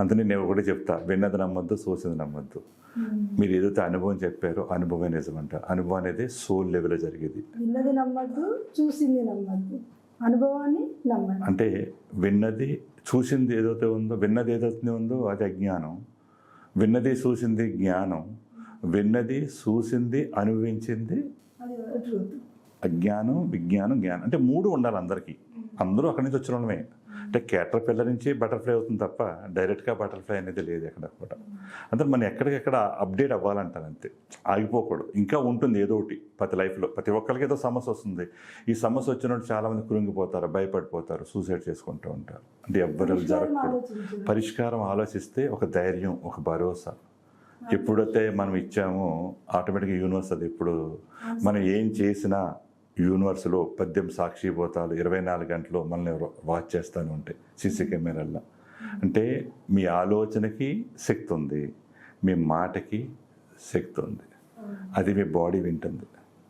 అందుకని నేను ఒకటి చెప్తా విన్నది నమ్మొద్దు చూసింది నమ్మొద్దు. మీరు ఏదైతే అనుభవం చెప్పారో అనుభవం నిజమంట. అనుభవం అనేది సోల్ లెవెల్లో జరిగేది. విన్నది నమ్మద్దు చూసింది నమ్మద్దు. అనుభవాన్ని అంటే విన్నది చూసింది ఏదైతే ఉందో విన్నది ఏదైతే ఉందో అది అజ్ఞానం. విన్నది చూసింది జ్ఞానం. విన్నది చూసింది అనుభవించింది అజ్ఞానం విజ్ఞానం జ్ఞానం. అంటే మూడు ఉండాలి అందరికీ. అందరూ అక్కడి నుంచి వచ్చిన వాళ్ళమే. అంటే కేటర్ పిల్లల నుంచి బటర్ఫ్లై అవుతుంది తప్ప డైరెక్ట్గా బటర్ఫ్లై అనేది లేదు ఎక్కడ కూడా అంటే మనం ఎక్కడికెక్కడ అప్డేట్ అవ్వాలంటారు అంతే. ఆగిపోకూడదు. ఇంకా ఉంటుంది ఏదో ఒకటి ప్రతి లైఫ్లో. ప్రతి ఒక్కరికి ఏదో సమస్య వస్తుంది. ఈ సమస్య వచ్చినప్పుడు చాలామంది కృంగిపోతారు భయపడిపోతారు సూసైడ్ చేసుకుంటూ ఉంటారు. అంటే ఎవ్వరు జరగకూడదు. పరిష్కారం ఆలోచిస్తే ఒక ధైర్యం ఒక భరోసా. ఎప్పుడైతే మనం ఇచ్చామో ఆటోమేటిక్గా యూనివర్స్ అది ఎప్పుడు మనం ఏం చేసినా యూనివర్స్లో పద్యం సాక్షిభూతాలు ఇరవై నాలుగు గంటలు మనల్ని వాచ్ చేస్తూనే ఉంటాయి సీసీ కెమెరాల్లో. అంటే మీ ఆలోచనకి శక్తి ఉంది మీ మాటకి శక్తి ఉంది అది మీ బాడీ వింటుంది.